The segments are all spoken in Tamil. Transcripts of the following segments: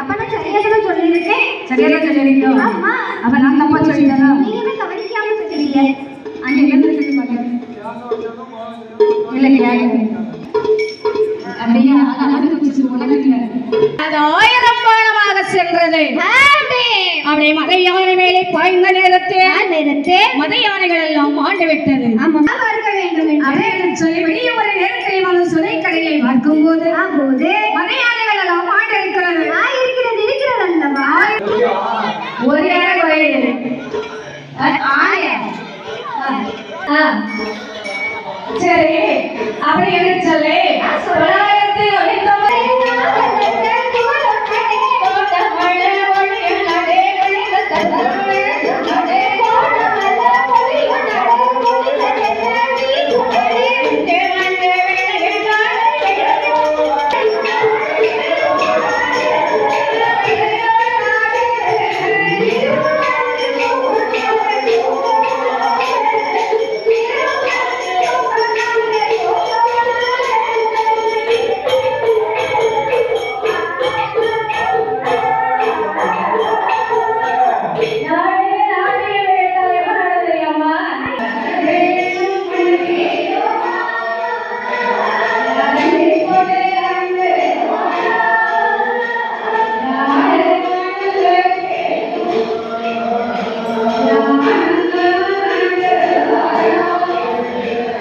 அப்ப நான் சரியா தான் சொல்லியிருக்கேன். சரியாக சொல்லிருக்கோம் ஆமா. அப்ப நான் தப்பா சொல்லிட்டேனா? நீங்க தான் கவனிக்காம சொல்லிட்டீங்க அங்க இருந்து சொல்லி பாக்கிறேன் இல்ல கேட்கிறேன் அப்படியே? அழகு வச்சு உலகத்துல. அது ஆயிரம் பாலமாக சென்றது. அப்படி மத யானை மேலே பாய்ந்த நேரத்தில் நேரத்தே. மத யானைகள் எல்லாம் ஆண்டு விட்டது. ஆமா பார்க்க வேண்டும் என்று. அப்படின்னு சொல்லி வெளியே ஒரு நேரத்தில் வந்து சுதை கடையை பார்க்கும் போது மத யானைகள் எல்லாம்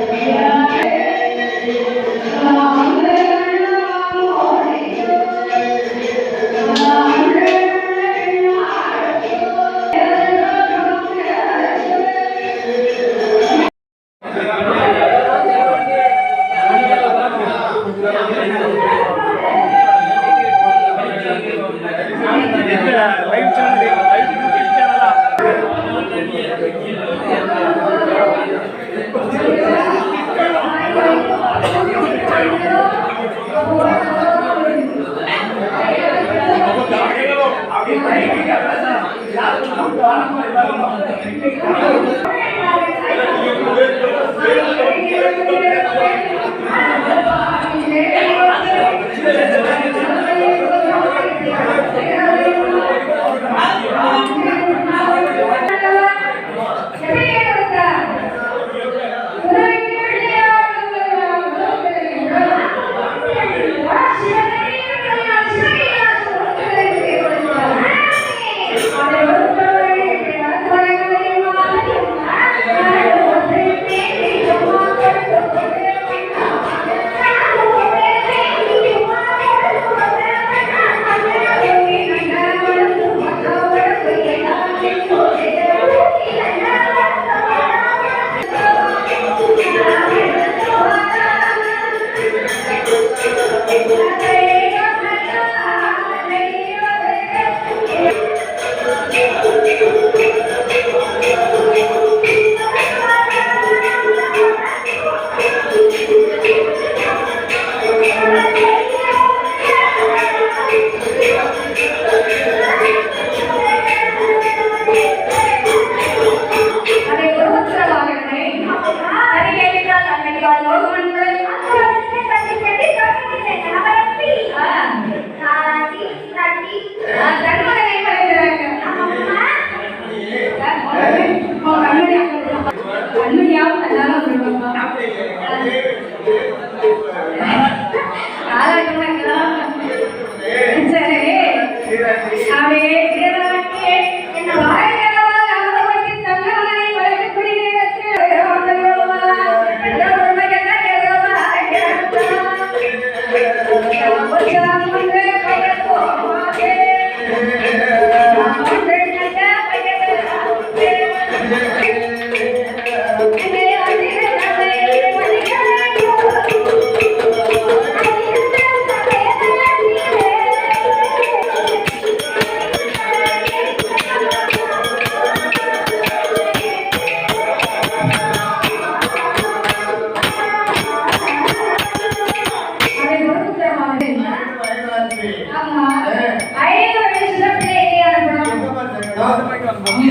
Hallelujah.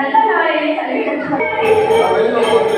你看完以后感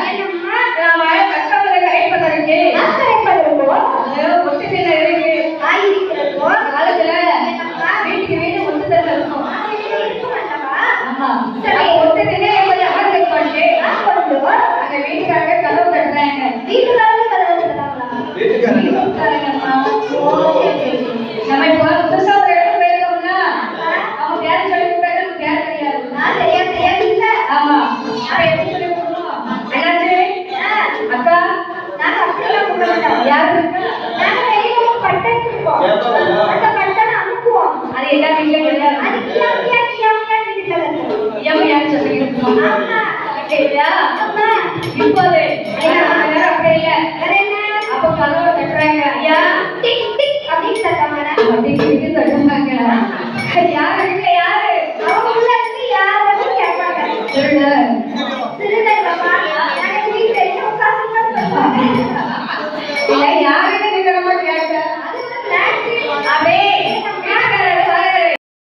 எல்லா வீட்லயும் இப்போது